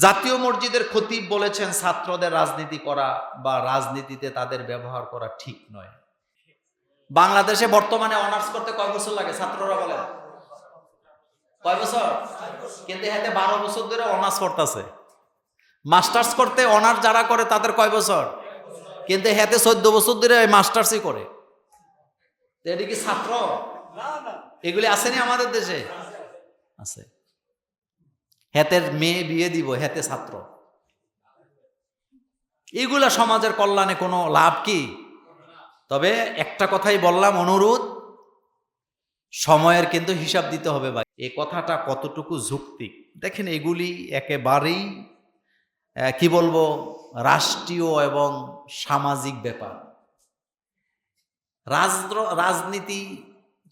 জাতীয় মসজিদের খতিব বলেছেন ছাত্রদের রাজনীতি করা বা রাজনীতিতে তাদের ব্যবহার করা ঠিক নয়। বাংলাদেশে বর্তমানে অনার্স করতে কয় বছর লাগে ছাত্ররা বলেন? কয় বছর? কিন্তু হাতে বারো বছর ধরে অনার্স করতেছে। মাস্টার্স করতে অনার্স যারা করে তাদের কয় বছর? কিন্তু হাতে চোদ্দ বছর ধরে মাস্টার্সই করে। এটা কি ছাত্র? এগুলি আসেনি আমাদের দেশে? আছে। হেতের মেয়ে বিয়ে দিব, হেতে ছাত্র। এগুলা সমাজের কল্যাণে কোনো লাভ কি? তবে একটা কথাই বললাম, অনুরোধ, সময়ের কিন্তু হিসাব দিতে হবে ভাই। এই কথাটা কতটুকু যুক্তি? দেখেন এগুলি একেবারেই কি বলব, রাষ্ট্রীয় এবং সামাজিক ব্যাপার। রাজনীতি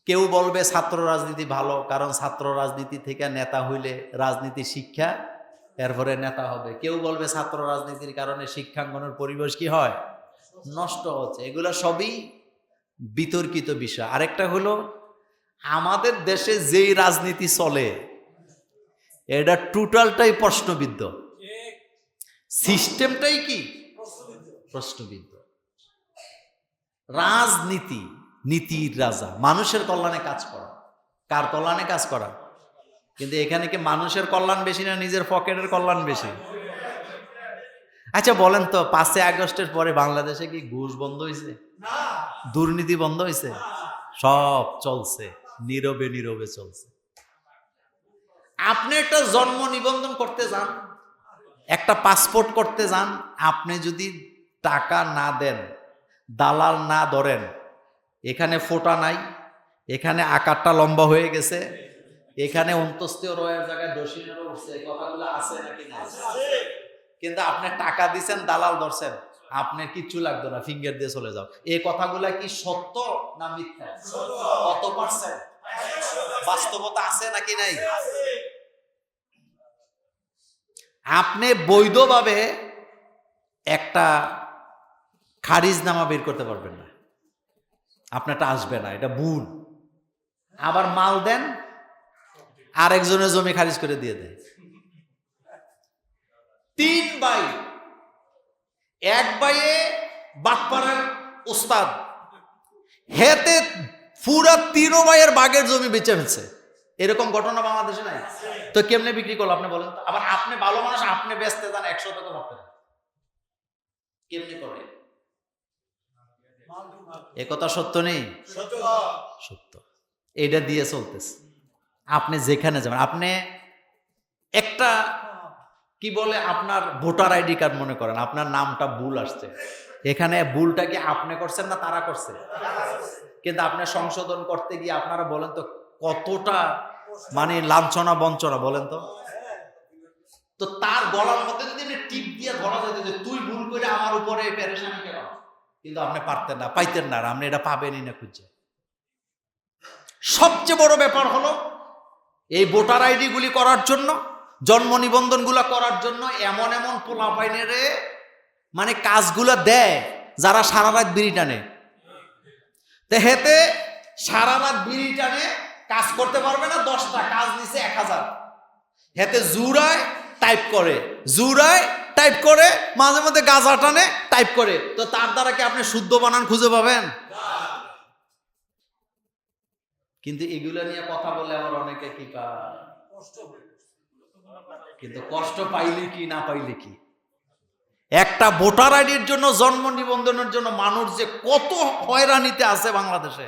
কেউ বলবে ছাত্র রাজনীতি ভালো, কারণ ছাত্র রাজনীতি থেকে নেতা হইলে রাজনীতি শিক্ষা, এরপরে নেতা হবে। কেউ বলবে ছাত্র রাজনীতির কারণে শিক্ষাঙ্গনের পরিবেশ কি হয়? নষ্ট হচ্ছে। এগুলো সবই বিতর্কিত বিষয়। আরেকটা হলো, আমাদের দেশে যেই রাজনীতি চলে, এটা টোটালটাই প্রশ্নবিদ্ধ। সিস্টেমটাই কি? প্রশ্নবিদ্ধ। রাজনীতি নীতির রাজা। মানুষের কল্যাণে কাজ করা। কার কল্যাণে কাজ করা? কিন্তু এখানে কি মানুষের কল্যাণ বেশি না নিজের পকেটের কল্যাণ বেশি? আচ্ছা বলেন তো, পাঁচই আগস্টের পরে বাংলাদেশে কি ঘুষ বন্ধ হয়েছে দুর্নীতি বন্ধ হয়েছে সব চলছে, নীরবে নীরবে চলছে। আপনি একটা জন্ম নিবন্ধন করতে যান, একটা পাসপোর্ট করতে যান, আপনি যদি টাকা না দেন, দালাল না ধরেন এখানে ফোটা নাই, এখানে আকারটা লম্বা হয়ে গেছে, এখানে অন্তস্তীয় রয়ের জায়গায় দশিনেরও উঠছে কথাগুলো আছে নাকি কিন্তু আপনি টাকা দিছেন, দালাল ধরছেন, আপনার কিচ্ছু লাগতো না ফিঙ্গার দিয়ে চলে যাও। এই কথাগুলা কি সত্য না মিথ্যা? কত পার্সেন্ট বাস্তবতা আছে নাকি নাই? আপনি বৈধভাবে একটা খারিজ নামা বের করতে পারবেন না। আপনারটা আসবে না, এটা ভুল আবার মাল দেন, আরেকজনের জমি খারিজ করে দিয়ে দেয় তিন ভাই, এক ভাইয়ে বাটপাড়ার ওস্তাদ হেতে পুরা তিনো ভাইয়ের বাগের জমি বেচে ফেলছে। এরকম ঘটনা বাংলাদেশে নাই। তো কেমনে বিক্রি করল আপনি বলেন? আবার আপনি ভালো মানুষ, আপনি বেচতে যান একশো টাকা ভাবতে। কেমনে করে? এ কথা সত্য নেই? সত্য। এটা দিয়ে চলতেছে। আপনি যেখানে যাবেন আপনি একটা কি বলে আপনার ভোটার আইডি কার্ড মনে করেন আপনার নামটা ভুল আসছে। এখানে ভুলটা কি আপনি করছেন না তারা করছে? কিন্তু আপনি সংশোধন করতে গিয়ে আপনারা বলেন তো কতটা মানে লাঞ্ছনা বঞ্চনা বলেন তো। তো তার গলার মধ্যে যদি টিপ দিয়ে ধরা যেত যে তুই ভুল করে আমার উপরে প্যারেশানি কেন? কিন্তু আপনি পারতেন না, পাইতেন না আর আপনি এটা পাবেনই না খুঁজছে সবচেয়ে বড় ব্যাপার হলো এই ভোটার আইডি গুলি করার জন্য, জন্ম নিবন্ধন করার জন্য এমন এমন পোলাপাইনেরে মানে কাজগুলো দেয় যারা সারা রাত বিড়ি টানে। তো হেতে সারা রাত বিড়ি টানে, কাজ করতে পারবে না, দশটা কাজ নিছে এক হাজার। হেতে জুরায় টাইপ করে, জুরায় টাইপ করে, মাঝে মধ্যে গাঁজা টানে টাইপ করে। তো তার দ্বারা কি আপনি শুদ্ধ বানান খুঁজে পাবেন? কিন্তু এগুলো নিয়ে কথা বলে আমার অনেকে কি পায় কিন্তু কষ্ট পাইলে কি, না পাইলে কি? একটা ভোটার আইডির জন্য, জন্ম নিবন্ধনের জন্য মানুষ যে কত হয়রানিতে আছে বাংলাদেশে।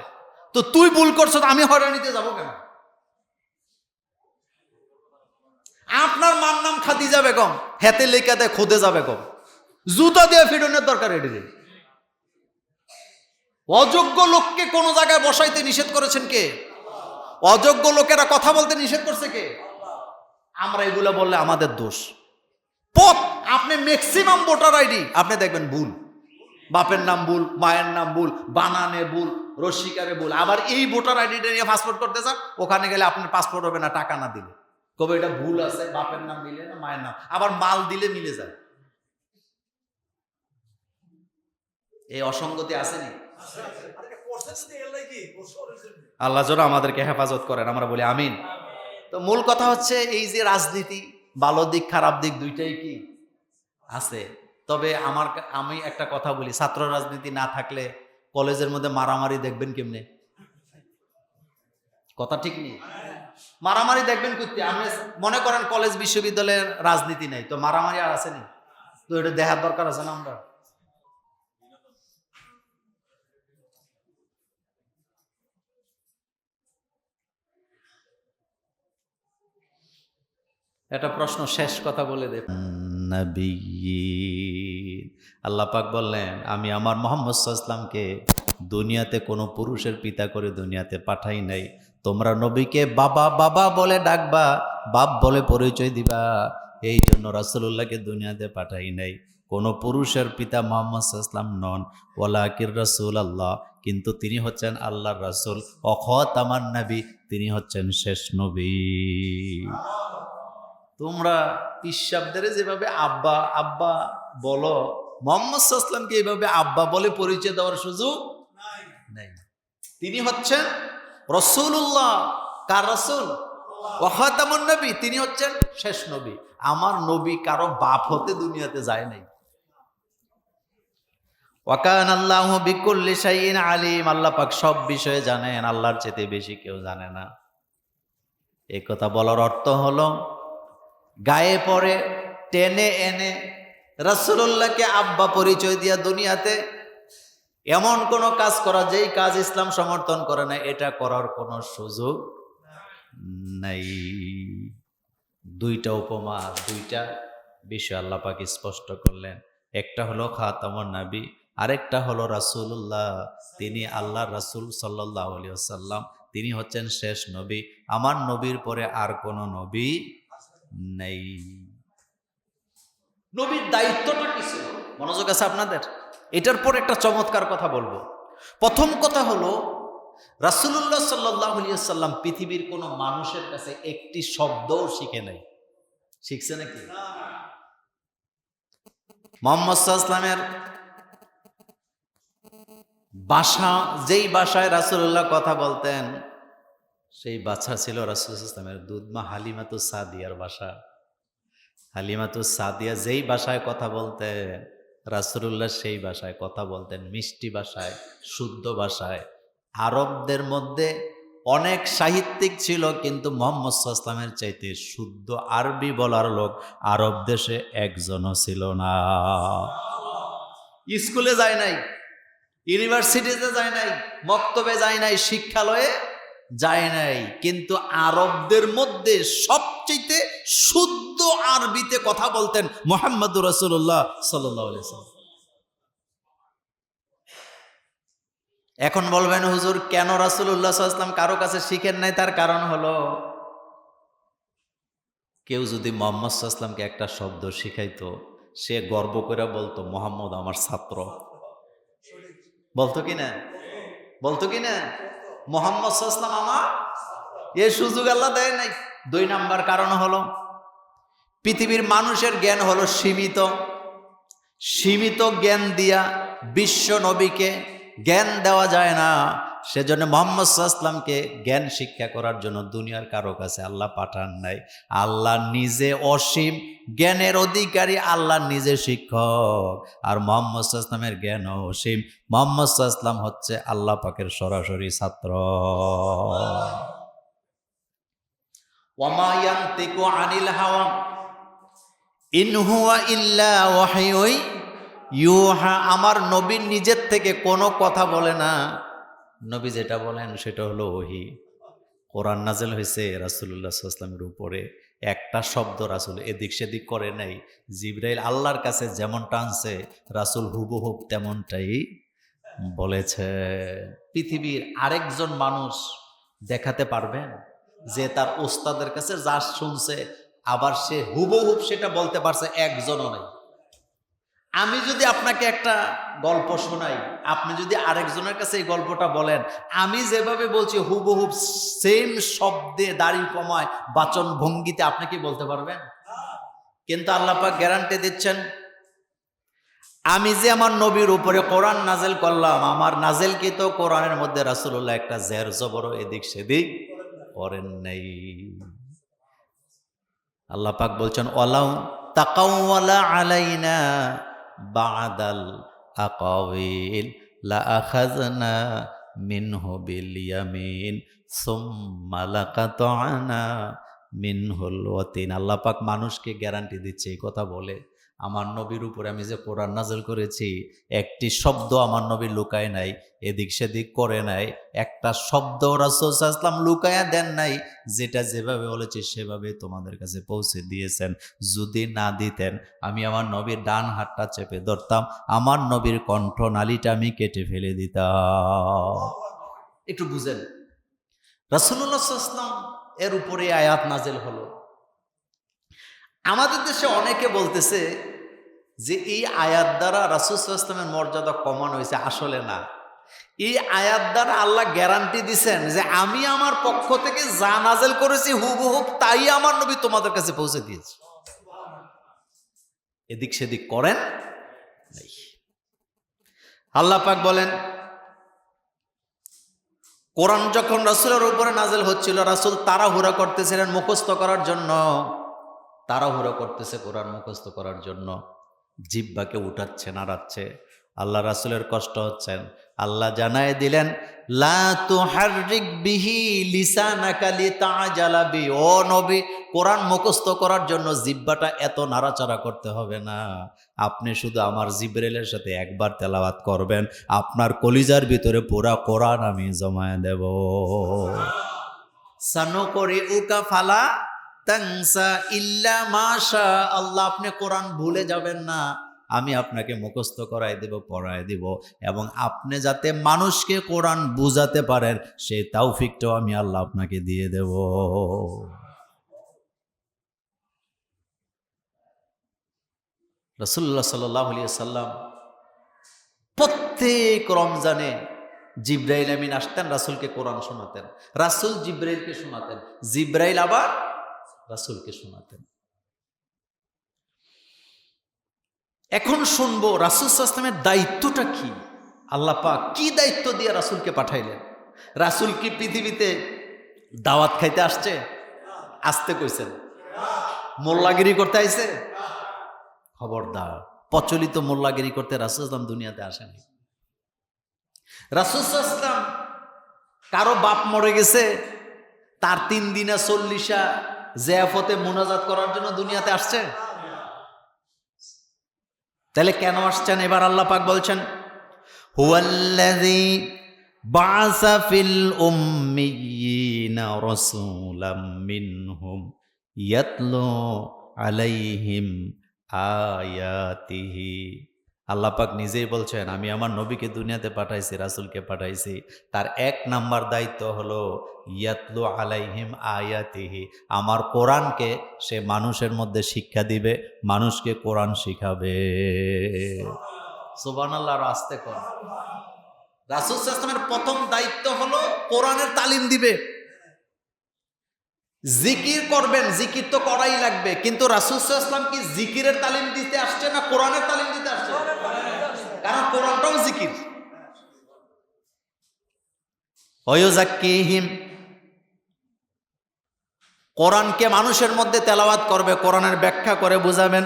তো তুই ভুল করছ আমি হয়রানিতে যাব কেন? আপনার মার নাম খাদিজা বেগম, হেতে লেখা দেয় খোদে যাবে কম জুতা দিয়ে ফিরনের দরকার এটি অযোগ্য লোককে কোনো জায়গায় বসাইতে নিষেধ করেছেন কে? অযোগ্য লোকেরা কথা বলতে নিষেধ করছে কে? আমরা এগুলো বললে আমাদের দোষ। পথ, আপনি ম্যাক্সিমাম ভোটার আইডি আপনি দেখবেন ভুল। বাপের নাম ভুল, মায়ের নাম ভুল, বানানে ভুল, রসিকারে ভুল। আবার এই ভোটার আইডিটা নিয়ে পাসপোর্ট করতে চান, ওখানে গেলে আপনার পাসপোর্ট হবে না, টাকা না দিলে। কবে এটা ভুল আছে, বাপের নাম মিলে না মায়ের নাম? আবার মাল দিলে মিলে যায়। এই অসঙ্গতি আসেনি? আল্লাহ যেন আমাদেরকে হেফাজত করেন, আমরা বলি আমিন। তো মূল কথা হচ্ছে এই যে রাজনীতি, ভালো দিক, খারাপ দিক দুইটাই কি? আছে। তবে আমার আমি একটা কথা বলি, ছাত্র রাজনীতি না থাকলে কলেজের মধ্যে মারামারি দেখবেন কেমনে? কথা ঠিক নেই? মারামারি দেখবেন করতে আপনি মনে করেন কলেজ বিশ্ববিদ্যালয়ের রাজনীতি নেই, তো মারামারি আর আছে নি? তো এটা দেখার দরকার আছে না আমরা? একটা প্রশ্ন, শেষ কথা বলে দে। আল্লাহ পাক বললেন, আমি আমার মোহাম্মদ ইসলামকে দুনিয়াতে কোনো পুরুষের পিতা করে দুনিয়াতে পাঠাই নাই। তোমরা নবীকে বাবা বাবা বলে ডাকবা, বাপ বলে পরিচয় দিবা। এই জন্য রাসুল্লাহকে দুনিয়াতে পাঠাই নাই। কোনো পুরুষের পিতা মোহাম্মদ ইসলাম নন। ওলাকির রাসুল আল্লাহ কিন্তু তিনি হচ্ছেন আল্লাহর রাসুল। অখত আমার নবী, তিনি হচ্ছেন শেষ নবী। তোমরা পিসাবদের যেভাবে আব্বা আব্বা বলো, মোহাম্মদ সাল্লামকে এইভাবে আব্বা বলে পরিচয় দেওয়ার সুযোগ নেই। তিনি হচ্ছেন রসুল্লাহ কার রসুল? ওয়াহাতামুন নবী, তিনি হচ্ছেন শেষ নবী। আমার নবী কারও বাপ হতে দুনিয়াতে যায় নাই। ওয়াকান আল্লাহ বিকুল্লি শাইইন আলিম। আল্লাহ পাক সব বিষয়ে জানেন, আল্লাহর চেতে বেশি কেউ জানে না। এই কথা বলার অর্থ হলো, গায়ে পড়ে টেনে এনে, রাসূলুল্লাহকে আব্বা পরিচয় দিয়া দুনিয়াতে এমন কোন কাজ করা যেই কাজ ইসলাম সমর্থন করে না, এটা করার কোনো সুযোগ নাই। দুইটা উপমা, দুইটা বিষয় আল্লাহ পাক স্পষ্ট করলেন। একটা হলো খাতামুন নবী, আরেকটা হলো রাসূলুল্লাহ। তিনি আল্লাহ রাসূল সাল্লাল্লাহু আলাইহি ওয়াসাল্লাম, তিনি হচ্ছেন শেষ নবী। আমার নবীর পরে আর কোনো নবী নেই। নবীর দায়িত্বটা কি ছিল? মনোযোগ আছে আপনাদের? এটার পর একটা চমৎকার কথা বলব। প্রথম কথা হলো রাসুল্লাহ সাল্লাম পৃথিবীর কোনো মানুষের কাছে একটি শব্দও শিখে নাই। শিখছে নাকি? মোহাম্মদ বাসা, যেই বাসায় রাসুল্লাহ কথা বলতেন, সেই বাচ্চা ছিল রাসুল ইসলামের দুধমা হালিমাতু সাদিয়ার বাসা। হালিমাতু সাদিয়া যেই ভাষায় কথা বলতেন রাসুল্লাহ সেই ভাষায় কথা বলতেন, মিষ্টি ভাষায়, শুদ্ধ ভাষায়। আরবদের মধ্যে অনেক সাহিত্যিক ছিল, কিন্তু মোহাম্মদ ইসলামের চাইতে শুদ্ধ আরবি বলার লোক আরব দেশে একজনও ছিল না। স্কুলে যায় নাই, ইউনিভার্সিটিতে যায় নাই, মক্তবে যায় নাই, শিক্ষালয়ে যায় নাই। কিন্তু আরবদের মধ্যে সবচেয়ে শুদ্ধ আরবিতে কথা বলতেন মোহাম্মদ রসুল্লাহ সাল্লাম এখন বলবেন, হুজুর, কেন রাসুল্লাহ সাল্লাম কারও কাছে শিখেন নাই? তার কারণ হলো, কেউ যদি মোহাম্মদ সাল্লামকে একটা শব্দ শিখাইতো, সে গর্ব করে বলতো, মোহাম্মদ আমার ছাত্র। বলতো কি না? বলতো কি না? মোহাম্মদ সাল্লাম আমার এ সুযোগ আল্লাহ দেয় নাই। দুই নাম্বার কারণ হলো, পৃথিবীর মানুষের জ্ঞান হলো সীমিত। সীমিত জ্ঞান দিয়া বিশ্ব নবীকে জ্ঞান দেওয়া যায় না। সেজন্য মোহাম্মদ সাল্লামকে জ্ঞান শিক্ষা করার জন্য দুনিয়ার কারও কাছে আল্লাহ পাঠান নাই। আল্লাহ নিজে অসীম জ্ঞানের অধিকারী, আল্লাহ নিজে শিক্ষক। আর মোহাম্মদ সাল্লামের জ্ঞান অসীম। মোহাম্মদ সাল্লাম হচ্ছে আল্লাহ পাকের সরাসরি ছাত্র। হাওয়া। ইল্লা আমার নবী নিজের থেকে কোনো কথা বলে না। নবী যেটা বলেন সেটা হলো ওহি। কোরআন নাজেল হয়েছে রাসুল্লাহ সাল্লামের উপরে। একটা শব্দ রাসুল এদিক সেদিক করে নাই। জিব্রাইল আল্লাহর কাছে যেমন টানছে রাসুল হুবহুব তেমনটাই বলেছে। পৃথিবীর আরেকজন মানুষ দেখাতে পারবেন যে তার ওস্তাদের কাছে যা শুনছে, আবার সে হুবহুব সেটা বলতে পারছে একজনও নাই। আমি যদি আপনাকে একটা গল্প শোনাই, আপনি যদি আরেকজনের কাছে এই গল্পটা বলেন, আমি যেভাবে বলছি হুবহুব সেম শব্দে, দাড়ি কমায় বাচন ভঙ্গিতে আপনি কি বলতে পারবেন? কিন্তু আল্লাপাক গ্যারান্টি দিচ্ছেন, আমি যে আমার নবীর উপরে কোরআন নাজেল করলাম, আমার নাজেল কি তো কোরআনের মধ্যে রাসুল্লাহ একটা জের জবর এদিক সেদিক করেন নাই। আল্লাহ পাক বলছেন, ওয়ালাউ তাকাওয়ালা আলাইনা বাদাল আকাবিল লা আখাজনা মিনহু বিল ইয়ামিন সুম্মা লাকাতানা মিনহুল ওয়াতিন। আল্লাহ পাক মানুষকে গ্যারান্টি দিচ্ছে, এই কথা বলে। আমার নবীর উপরে আমি যে কোরআন নাজল করেছি, একটি শব্দ আমার নবী লুকায় নাই, এদিক সেদিক করে নাই, একটা শব্দ রাসুলাম লুকায়া দেন নাই, যেটা যেভাবে বলেছে সেভাবে তোমাদের কাছে পৌঁছে দিয়েছেন। যদি না দিতেন, আমি আমার নবীর ডান হাতটা চেপে ধরতাম, আমার নবীর কণ্ঠ নালীটা আমি কেটে ফেলে দিতাম। একটু বুঝেন রাসুল্লাহাম এর উপরে আয়াত নাজেল হলো। আমাদের দেশে অনেকে বলতেছে যে এই আয়াত দ্বারা রাসুলামের মর্যাদা কমানো হয়েছে, আসলে না। এই আয়াত দ্বারা আল্লাহ গ্যারান্টি দিছেন যে আমি আমার পক্ষ থেকে যা নাজেল করেছি হুবহুব তাই আমার নবী তোমাদের কাছে পৌঁছে দিয়েছি। এদিক সেদিক করেন আল্লাহ পাক বলেন, কোরআন যখন রাসুলের উপরে নাজেল হচ্ছিল, রাসুল তাড়াহুড়া করতেছিলেন মুখস্থ করার জন্য। তাড়াহুড়ো করতেছে কোরআন মুখস্থ করার জন্য। জিব্বাকে উঠাচ্ছে, নাড়াচ্ছে। আল্লাহ রাসুলের কষ্ট হচ্ছেন। আল্লাহ জানায় দিলেন ও নবী, কোরআন মুখস্থ করার জন্য জিব্বাটা এত নাড়াচাড়া করতে হবে না। আপনি শুধু আমার জিব্রেলের সাথে একবার তেলাওয়াত করবেন, আপনার কলিজার ভিতরে পুরা কোরআন আমি জমায় দেব। সানো করে উকা ফালা আল্লাহ আপনি কোরআন ভুলে যাবেন না। আমি আপনাকে মুখস্থ করাই দেব, পড়াই দিব, এবং আপনি যাতে মানুষকে কোরআন বুঝাতে পারেন, সেই তাওফিকটাও আমি আল্লাহ আপনাকে দিয়ে দেব। রসুল্লাহ সাল্লাহ সাল্লাম প্রত্যেক রমজানে জিব্রাইল আমিন আসতেন, রাসুলকে কোরআন শোনাতেন। রাসুল জিব্রাইলকে শোনাতেন। জিব্রাইল আবার রাসুলকে শোনাতেন। এখন শুনব রাসুল আসলামের দায়িত্বটা কি? আল্লাহ পাক কি দায়িত্ব দিয়ে রাসুলকে পাঠাইলেন? রাসুল কি পৃথিবীতে দাওয়াত খাইতে আসছে? আসতে কইছেন। মোল্লাগিরি করতে আইছে? খবরদার, প্রচলিত মোল্লাগিরি করতে রাসুল দুনিয়াতে আসেনি রাসুল ইসলাম কারও বাপ মরে গেছে, তার তিন দিনা চল্লিশা জেয়াফতে মোনাজাত করার জন্য দুনিয়াতে আসছে? তাহলে কেন আসছেন? এবার আল্লাহ পাক বলছেন, হুয়াল্লাযী বাসা ফিল উম্মিয়িনা রাসূলাম মিনহুম ইয়াতলু আলাইহিম আয়াতিহি। আল্লাহ পাক নিজেই বলছেন, আমি আমার নবীকে দুনিয়াতে পাঠাইছি, রাসুলকে পাঠাইছি। তার এক নাম্বার দায়িত্ব হলো, ইয়াতলু আলাইহিম আয়াতিহি। আমার কোরআনকে সে মানুষের মধ্যে শিক্ষা দিবে, মানুষকে কোরআন শিখাবে। সুবান আল্লাহ আসতে কর। রাসুল সালামের প্রথম দায়িত্ব হলো, কোরআনের তালিম দিবে। জিকির করবেন, জিকির তো করাই লাগবে, কিন্তু রাসুল সাল্লাম কি জিকিরের তালিম দিতে আসছে না কোরআনের তালিম দিতে আসছে? কারণ কোরআনটাও জিকির। অয়োজাক্কিহিম কোরআনকে মানুষের মধ্যে তেলাওয়াত করবে, কোরআনের ব্যাখ্যা করে বুঝাবেন।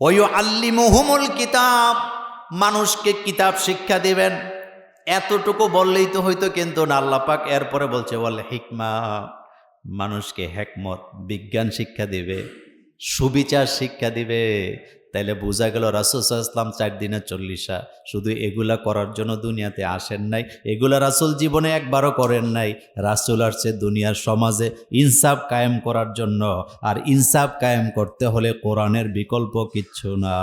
ওয়ো আল্লিমুহুমুল কিতাব, মানুষকে কিতাব শিক্ষা দিবেন। এতটুকু বললেই তো হয়তো কিন্তু না আল্লাপাক এরপরে বলছে বলে হিকমা মানুষকে হেকমত, বিজ্ঞান শিক্ষা দিবে, সুবিচার শিক্ষা দিবে। তাইলে বোঝা গেল রাসুল চার দিনে চল্লিশা। শুধু এগুলা করার জন্য দুনিয়াতে আসেন নাই, এগুলা রাসুল জীবনে একবারও করেন নাই। রাসুল আসছে দুনিয়ার সমাজে ইনসাফ কায়েম করার জন্য। আর ইনসাফ কায়েম করতে হলে কোরআনের বিকল্প কিচ্ছু না।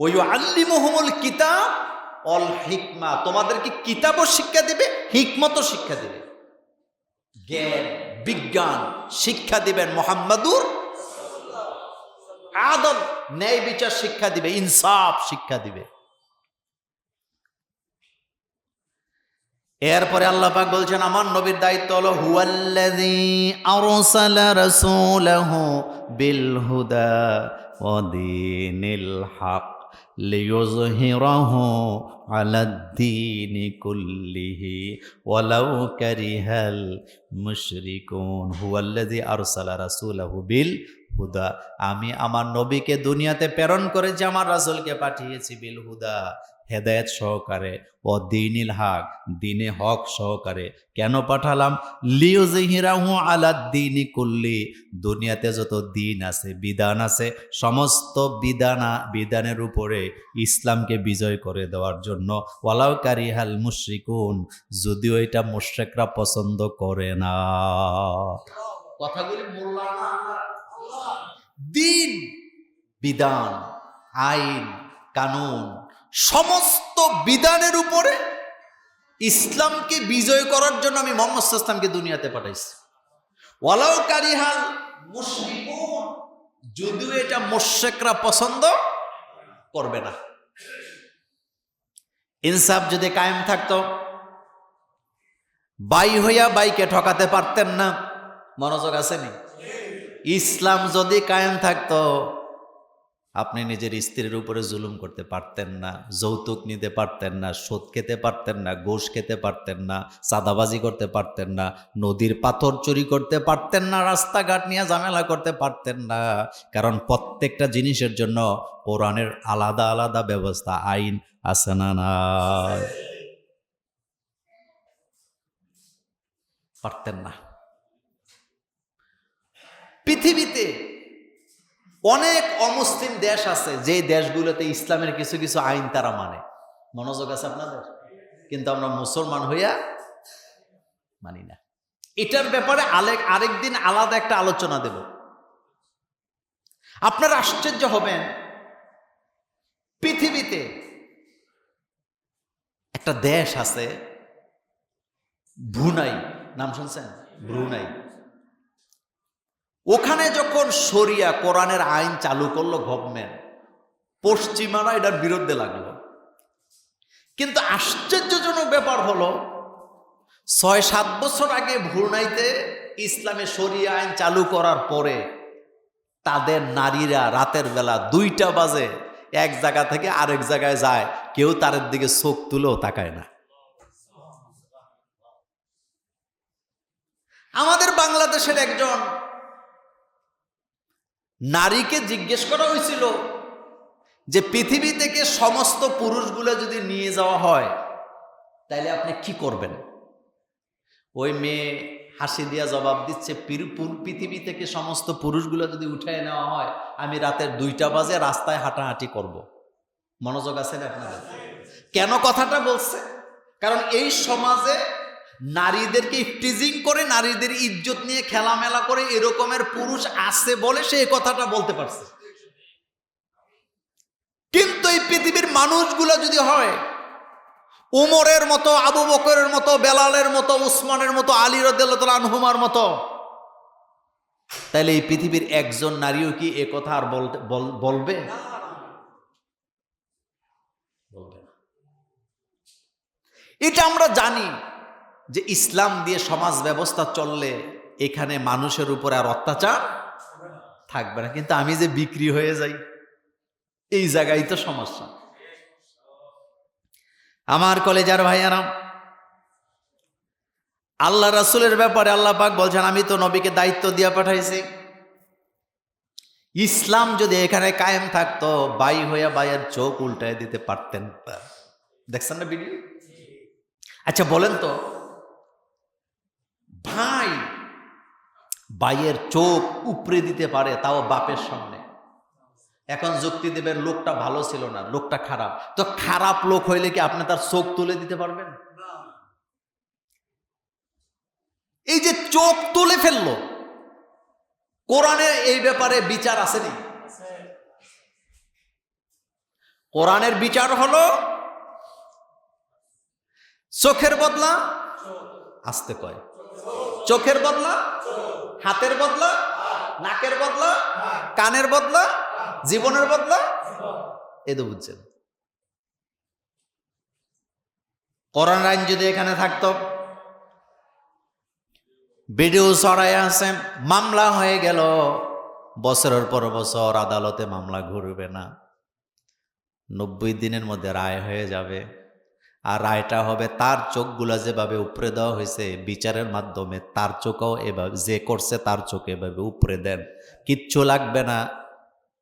ওই কিতাব, অল তোমাদেরকে কিতাবও শিক্ষা দেবে, হিকমতও শিক্ষা দেবে। জ্ঞান। বিজ্ঞান, শিক্ষা দিবেন মোহাম্মদুর আদম। ন্যায় বিচার শিক্ষা দিবে, ইনসাফ শিক্ষা দিবে। এরপরে আল্লাহ বলছেন, আমার নবীর দায়িত্ব হলো, হুয়াল্লাযী আরসালা রাসূলাহু বিল হুদা ওয়া দীনিল হক। লিয়ুযহিরাহু আলাদ-দীনি কুল্লিহি ওয়ালাউ কারিহাল মুশরিকুন হুয়াল্লাযী আরসালা রাসূলাহু বিল হুদা আমি আমার নবীকে দুনিয়াতে প্রেরণ করেছি, আমার রাসূলকে পাঠিয়েছি বিল হুদা হেদায়েত সহকারে ও দিনিল হাক, দিনে হক সহকারে। কেন পাঠালাম? লিউজিহিরাহু আলাদ দিনি কুল্লি। দুনিয়াতে যত দিন আছে, বিধান আছে, সমস্ত বিধানা, বিধানের উপরে ইসলামকে বিজয় করে দেওয়ার জন্য ওয়ালাউ কারিহাল মুশরিকুন, যদিও এটা মুশরিকরা পছন্দ করে না। কথাগুলি মোল্লানা দিন, বিধান, আইন, কানুন, সমস্ত বিধানের উপরে ইসলামকে বিজয় করার জন্য আমি মোহাম্মদ ইসলামকে দুনিয়াতে পাঠাইছি। ওয়ালাউ কারিহাল যদিও এটা মোশেকরা পছন্দ করবে না। ইনসাফ যদি কায়েম থাকতো, বাই হইয়া বাইকে ঠকাতে পারতেন না, মনোযোগ আসেনি। ইসলাম যদি কায়েম থাকতো, আপনি নিজের স্ত্রীর উপরে জুলুম করতে পারতেন না, যৌতুক নিতে পারতেন না, সুদ খেতে পারতেন না গোশ খেতে পারতেন না, চাঁদাবাজি করতে পারতেন না, নদীর পাথর চুরি করতে পারতেন না, রাস্তাঘাট নিয়ে ঝামেলা করতে পারতেন না। কারণ প্রত্যেকটা জিনিসের জন্য কোরআনের আলাদা আলাদা ব্যবস্থা, আইন আছে না না পারতেন না। পৃথিবীতে অনেক অমুসলিম দেশ আছে, যে দেশগুলোতে ইসলামের কিছু কিছু আইন তারা মানে। মনোযোগ আছে আপনাদের? কিন্তু আমরা মুসলমান হইয়া মানি না। এটার ব্যাপারে আলেক আরেকদিন আলাদা একটা আলোচনা দেব। আপনারা আশ্চর্য হবেন, পৃথিবীতে একটা দেশ আছে, ব্রুনাই। নাম শুনছেন? ব্রুনাই। ওখানে যখন শরিয়া কোরআনের আইন চালু করল গভর্নমেন্ট পশ্চিমারা এটার বিরুদ্ধে লাগল। কিন্তু আশ্চর্যজনক ব্যাপার হলো, ছয় সাত বছর আগে ভুরনাইতে ইসলামে শরিয়া আইন চালু করার পরে তাদের নারীরা রাতের বেলা দুইটা বাজে, এক জায়গা থেকে আরেক জায়গায় যায়, কেউ তাদের দিকে চোখ তুলেও তাকায় না। আমাদের বাংলাদেশের একজন নারীকে জিজ্ঞেস করা হয়েছিল যে পৃথিবী থেকে সমস্ত পুরুষগুলো যদি নিয়ে যাওয়া হয় তাহলে আপনি কি করবেন? ওই মেয়ে হাসি দিয়া জবাব দিচ্ছে পৃথিবী থেকে সমস্ত পুরুষগুলো যদি উঠায় নেওয়া হয়, আমি রাতের দুইটা বাজে রাস্তায় হাঁটাহাঁটি করব। মনোযোগ আছে না আপনাদের? কেন কথাটা বলছে? কারণ এই সমাজে নারীদেরকে ইফটিজিং করে, নারীদের ইজ্জত নিয়ে খেলামেলা করে এরকমের পুরুষ আছে বলে সে কথাটা বলতে পারছে। কিন্তু এই পৃথিবীর মানুষগুলো যদি হয়, উমরের মতো, আবু বকরের মতো, বেলালের মতো, উসমানের মতো, আলী আনহুমার মতো, তাহলে এই পৃথিবীর একজন নারীও কি এ কথা আর বলবে। এটা আমরা জানি। যে ইসলাম দিয়ে সমাজ ব্যবস্থা চললে এখানে মানুষের উপরে আর অত্যাচার থাকবে না। কিন্তু আমি যে বিক্রি হয়ে যাই, এই জায়গায় তো সমস্যা। আমার কলেজার ভাইয়ারাম, আল্লাহ রাসুলের ব্যাপারে আল্লাহ পাক বলছেন, আমি তো নবীকে দায়িত্ব দিয়ে পাঠাইছি। ইসলাম যদি এখানে কায়েম থাকতো, বাই হইয়া বাইয়ের চোখ উল্টায় দিতে পারতেন। দেখছেন না ভিডিও? আচ্ছা বলেন তো ভাই, ভাইয়ের চোখ উপরে দিতে পারে, তাও বাপের সামনে। এখন যুক্তি দেবেন লোকটা ভালো ছিল না, লোকটা খারাপ। তো খারাপ লোক হইলে কি আপনি তার চোখ তুলে দিতে পারবেন? এই যে চোখ তুলে ফেলল কোরআনের এই ব্যাপারে বিচার আসেনি? কোরআনের বিচার হলো, চোখের বদলা আসতে কয়। চোখের বদলা? হাতের বদলা? নাকের বদলা? কানের বদলা? জীবনের বদলা? এ তো বুঝছেন। কোরআন আইন যদি এখানে থাকতো, ভিডিও ছড়াই আছে, মামলা হয়ে গেল, বছরের পর বছর আদালতে মামলা ঘুরবে না। নব্বই দিনের মধ্যে রায় হয়ে যাবে। আর রায়টা হবে তার চোখগুলা যেভাবে উপরে দেওয়া হয়েছে বিচারের মাধ্যমে, তার চোখও এভাবে, যে করছে তার চোখ এভাবে উপরে দেন। কিচ্ছু লাগবে না।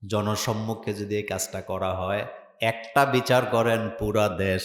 জনসম্মুখে যদি এই কাজটা করা হয়, একটা বিচার করেন পুরা দেশ।